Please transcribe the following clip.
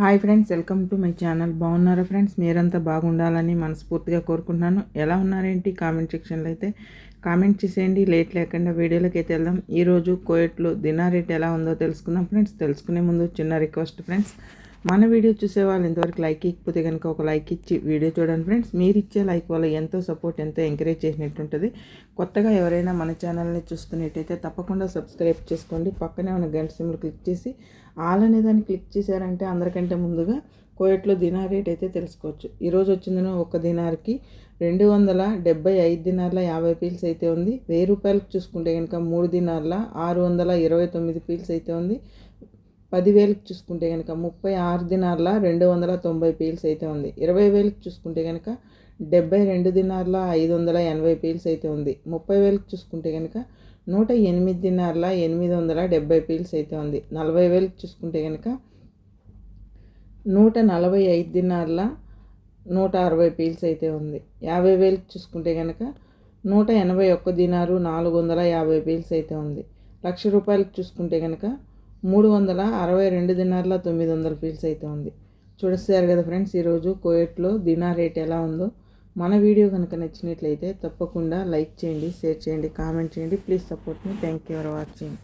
Hi friends welcome to my channel. బాగున్నారా friends? మీరంతా బాగుండాలని మనస్ఫూర్తిగా కోరుకుంటున్నాను. ఎలా ఉన్నారేంటి? కామెంట్ సెక్షన్లో అయితే కామెంట్ చేసేయండి. లేట్ లేకుండా వీడియోలోకి అయితే వెళ్దాం. ఈరోజు కోయట్లో దినా రేట్ ఎలా ఉందో తెలుసుకుందాం ఫ్రెండ్స్. తెలుసుకునే ముందు చిన్న రిక్వెస్ట్ ఫ్రెండ్స్. మన వీడియో చూసే వాళ్ళు ఇంతవరకు లైక్ ఇకపోతే కనుక ఒక లైక్ ఇచ్చి వీడియో చూడండి ఫ్రెండ్స్ మీరు ఇచ్చే లైక్ వల్ల ఎంతో సపోర్ట్ ఎంతో ఎంకరేజ్ చేసినట్టుంటుంది కొత్తగా ఎవరైనా మన ఛానల్ని చూస్తున్నట్టయితే తప్పకుండా సబ్స్క్రైబ్ చేసుకోండి. పక్కనే ఉన్న గంట సిమ్లు క్లిక్ చేసి ఆల్ అనే దాన్ని క్లిక్ చేశారంటే అందరికంటే ముందుగా కోయట్లో దినార్ రేట్ అయితే తెలుసుకోవచ్చు. ఈరోజు వచ్చిందను ఒక దినార్కి రెండు వందల డెబ్బై ఐదు దినార్ల యాభై పీల్స్ అయితే ఉంది. వెయ్యి రూపాయలకు చూసుకుంటే కనుక మూడు దినార్ల ఆరు వందల ఇరవై తొమ్మిది పీల్స్ అయితే ఉంది. పదివేలకు చూసుకుంటే కనుక ముప్పై ఆరు దినార్ల రెండు వందల తొంభై పీల్స్ అయితే ఉంది. ఇరవై వేలకు చూసుకుంటే కనుక డెబ్బై రెండు దినార్ల ఐదు వందల ఎనభై పీల్స్ అయితే ఉంది. ముప్పై వేలకు చూసుకుంటే కనుక నూట ఎనిమిది దినార్ల ఎనిమిది వందల డెబ్బై పీల్స్ అయితే ఉంది. నలభై వేలకు చూసుకుంటే కనుక నూట నలభై ఐదు దినార్ల నూట అరవై పీల్స్ అయితే ఉంది. యాభై వేలకు చూసుకుంటే కనుక నూట ఎనభై ఒక్క దినారు నాలుగు వందల యాభై పీల్స్ అయితే ఉంది. లక్ష రూపాయలకు చూసుకుంటే కనుక మూడు వందల అరవై రెండు దినార్ల తొమ్మిది వందల పీల్స్ అయితే ఉంది. చూడస్తారు కదా ఫ్రెండ్స్ ఈరోజు కోయట్లో దినా రేట్ ఎలా ఉందో. మన వీడియో కనుక నచ్చినట్లయితే తప్పకుండా లైక్ చేయండి షేర్ చేయండి కామెంట్ చేయండి. Please support me. Thank you for watching.